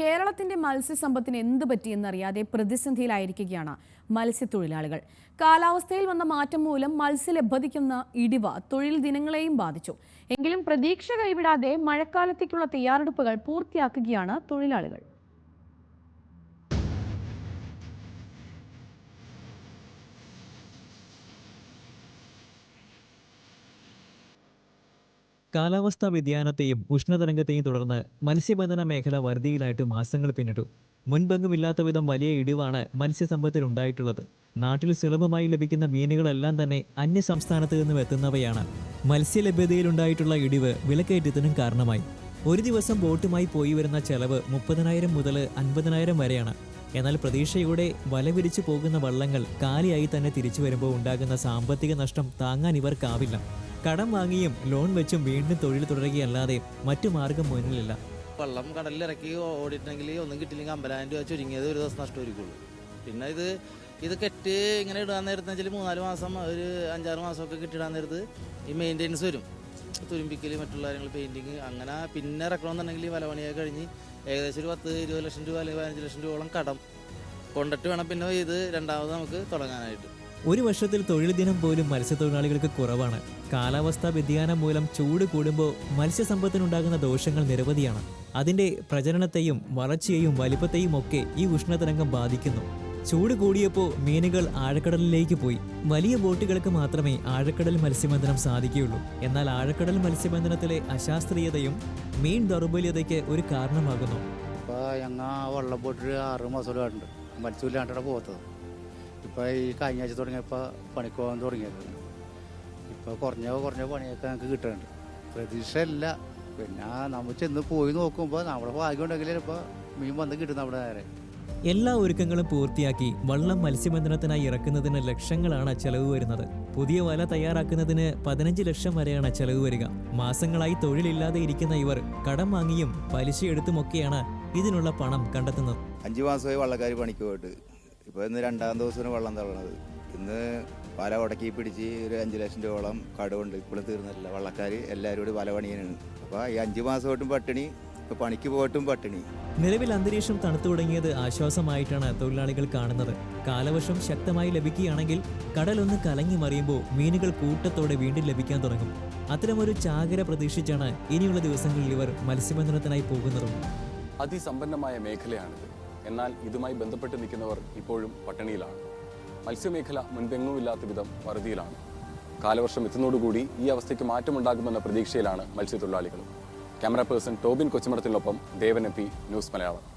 കേരളത്തിന്റെ മത്സ്യസമ്പത്തിന് എന്ത് പറ്റിയെന്നറിയാതെ പ്രതിസന്ധിയിലായിരിക്കുകയാണ് മത്സ്യത്തൊഴിലാളികൾ. കാലാവസ്ഥയിൽ വന്ന മാറ്റം മൂലം മത്സ്യലഭ്യതയ്ക്കുന്ന ഇടിവ തൊഴിൽ ദിനങ്ങളെയും ബാധിച്ചു. എങ്കിലും പ്രതീക്ഷ കൈവിടാതെ മഴക്കാലത്തേക്കുള്ള തയ്യാറെടുപ്പുകൾ പൂർത്തിയാക്കുകയാണ് തൊഴിലാളികൾ. കാലാവസ്ഥാ വ്യതിയാനത്തെയും ഉഷ്ണതരംഗത്തെയും തുടർന്ന് മത്സ്യബന്ധന മേഖല വറുതിയിലായിട്ട് മാസങ്ങൾ പിന്നിട്ടു. മുൻപെങ്ങുമില്ലാത്ത വിധം വലിയ ഇടിവാണ് മത്സ്യസമ്പത്തിൽ ഉണ്ടായിട്ടുള്ളത്. നാട്ടിൽ സുലഭമായി ലഭിക്കുന്ന മീനുകളെല്ലാം തന്നെ അന്യ സംസ്ഥാനത്ത് നിന്നും എത്തുന്നവയാണ്. മത്സ്യലഭ്യതയിലുണ്ടായിട്ടുള്ള ഇടിവ് വിലക്കയറ്റത്തിനും കാരണമായി. ഒരു ദിവസം ബോട്ടുമായി പോയി വരുന്ന ചെലവ് മുപ്പതിനായിരം മുതൽ അൻപതിനായിരം വരെയാണ്. എന്നാൽ പ്രതീക്ഷയോടെ വല വിരിച്ചു പോകുന്ന വള്ളങ്ങൾ കാലിയായി തന്നെ തിരിച്ചു വരുമ്പോൾ ഉണ്ടാകുന്ന സാമ്പത്തിക നഷ്ടം താങ്ങാൻ ഇവർക്കാവില്ല. കടം വാങ്ങിയും ലോൺ വെച്ചും വീണ്ടും തൊഴിൽ തുടരുകയല്ലാതെ മറ്റു മാർഗം മുന്നിലില്ല. വെള്ളം കടലിൽ ഇറക്കി ഓടിയിട്ടുണ്ടെങ്കിൽ ഒന്നും കിട്ടില്ലെങ്കിൽ അമ്പലായിരം രൂപ ചുരുങ്ങിയത് ഒരു ദിവസം നഷ്ടമായിരിക്കുള്ളൂ പിന്നെ ഇത് ഇത് കെട്ടി ഇങ്ങനെ ഇടാൻ നേരത്തെ വെച്ചാൽ മൂന്നാൽ മാസം ഒരു അഞ്ചാറ് മാസമൊക്കെ കെട്ടിടാൻ നേരത്ത് ഈ മെയിന്റെനൻസ് വരും. തുരുമ്പിക്കൽ മറ്റുള്ള കാര്യങ്ങൾ പെയിന്റിങ് അങ്ങനെ പിന്നെ ഇറക്കണമെന്നുണ്ടെങ്കിൽ ഈ പണിയൊക്കെ കഴിഞ്ഞ് ഏകദേശം ഒരു പത്ത് ഇരുപത് ലക്ഷം രൂപ അല്ലെങ്കിൽ പതിനഞ്ച് ലക്ഷം രൂപയോളം കടം കൊണ്ടിട്ട് വേണം പിന്നെ ഇത് രണ്ടാമത് നമുക്ക് തുടങ്ങാനായിട്ട്. ഒരു വർഷത്തിൽ തൊഴിൽ ദിനം പോലും മത്സ്യത്തൊഴിലാളികൾക്ക് കുറവാണ്. കാലാവസ്ഥാ വ്യതിയാനം മൂലം ചൂട് കൂടുമ്പോൾ മത്സ്യസമ്പത്തിനുണ്ടാകുന്ന ദോഷങ്ങൾ നിരവധിയാണ്. അതിന്റെ പ്രചരണത്തെയും വളർച്ചയെയും വലിപ്പത്തെയും ഒക്കെ ഈ ഉഷ്ണതരംഗം ബാധിക്കുന്നു. ചൂട് കൂടിയപ്പോൾ മീനുകൾ ആഴക്കടലിലേക്ക് പോയി. വലിയ ബോട്ടുകൾക്ക് മാത്രമേ ആഴക്കടൽ മത്സ്യബന്ധനം സാധിക്കുകയുള്ളൂ. എന്നാൽ ആഴക്കടൽ മത്സ്യബന്ധനത്തിലെ അശാസ്ത്രീയതയും മീൻ ദൗർബല്യതയ്ക്ക് ഒരു കാരണമാകുന്നു. ഇപ്പോൾ ഞങ്ങൾ ആറ് മാസമായിട്ടുണ്ട് മത്സ്യമില്ലാണ്ടാണ് പോകത്തത്. ഇപ്പോൾ ഈ കഴിഞ്ഞ ആഴ്ച തുടങ്ങിയപ്പോൾ പണിക്ക് പോകാൻ തുടങ്ങിയത്. ഇപ്പോൾ കുറഞ്ഞ കുറഞ്ഞ പണിയൊക്കെ ഞങ്ങൾക്ക് കിട്ടുന്നുണ്ട്. പ്രതീക്ഷയല്ല. പിന്നെ നമ്മൾ ചെന്ന് പോയി നോക്കുമ്പോൾ നമ്മുടെ ഭാഗ്യം ഉണ്ടെങ്കിൽ ഇപ്പോൾ മീൻ വന്ന് കിട്ടും നമ്മുടെ നേരെ. എല്ലാ ഒരുക്കങ്ങളും പൂർത്തിയാക്കി വള്ളം മത്സ്യബന്ധനത്തിനായി ഇറക്കുന്നതിന് ലക്ഷങ്ങളാണ് ചെലവ് വരുന്നത്. പുതിയ വല തയ്യാറാക്കുന്നതിന് പതിനഞ്ച് ലക്ഷം വരെയാണ് ചെലവ് വരിക. മാസങ്ങളായി തൊഴിലില്ലാതെ ഇരിക്കുന്ന ഇവർ കടം വാങ്ങിയും പലിശയെടുത്തുമൊക്കെയാണ് ഇതിനുള്ള പണം കണ്ടെത്തുന്നത്. അഞ്ചു മാസമായി വള്ളക്കാർ പണിക്ക് പോയിട്ട്. ഇപ്പോൾ ഇന്ന് രണ്ടാം ദിവസമാണ് വെള്ളം തള്ളണത്. ഇന്ന് വല ഉടക്കി പിടിച്ച് ഒരു അഞ്ച് ലക്ഷം രൂപയോളം കടമുണ്ട് ഇപ്പോഴും തീർന്നിട്ടില്ല. വള്ളക്കാർ എല്ലാവരും കൂടി വല പണിയാനാണ് അപ്പോൾ ഈ അഞ്ച് മാസമായിട്ടും പട്ടിണി ഇപ്പോൾ പണിക്ക് പോയിട്ടും പട്ടിണി. നിലവിൽ അന്തരീക്ഷം തണുത്തു തുടങ്ങിയത് ആശ്വാസമായിട്ടാണ് തൊഴിലാളികൾ കാണുന്നത്. കാലവർഷം ശക്തമായി ലഭിക്കുകയാണെങ്കിൽ കടലൊന്ന് കലങ്ങി മറിയുമ്പോൾ മീനുകൾ കൂട്ടത്തോടെ വീണ്ടും ലഭിക്കാൻ തുടങ്ങും. അത്തരമൊരു ചാകര പ്രതീക്ഷിച്ചാണ് ഇനിയുള്ള ദിവസങ്ങളിൽ ഇവർ മത്സ്യബന്ധനത്തിനായി പോകുന്നതും. അതിസമ്പന്നമായ മേഖലയാണിത്. എന്നാൽ ഇതുമായി ബന്ധപ്പെട്ട് നിൽക്കുന്നവർ ഇപ്പോഴും പട്ടിണിയിലാണ്. മത്സ്യമേഖല മുൻപെങ്ങുമില്ലാത്ത വിധം വറുതിയിലാണ്. കാലവർഷം എത്തുന്നതോടുകൂടി ഈ അവസ്ഥയ്ക്ക് മാറ്റമുണ്ടാകുമെന്ന പ്രതീക്ഷയിലാണ് മത്സ്യത്തൊഴിലാളികൾ ക്യാമറ പേഴ്സൺ ടോബിൻ കൊച്ചുമടത്തിനൊപ്പം ദേവൻ എം ന്യൂസ് മലയാളം.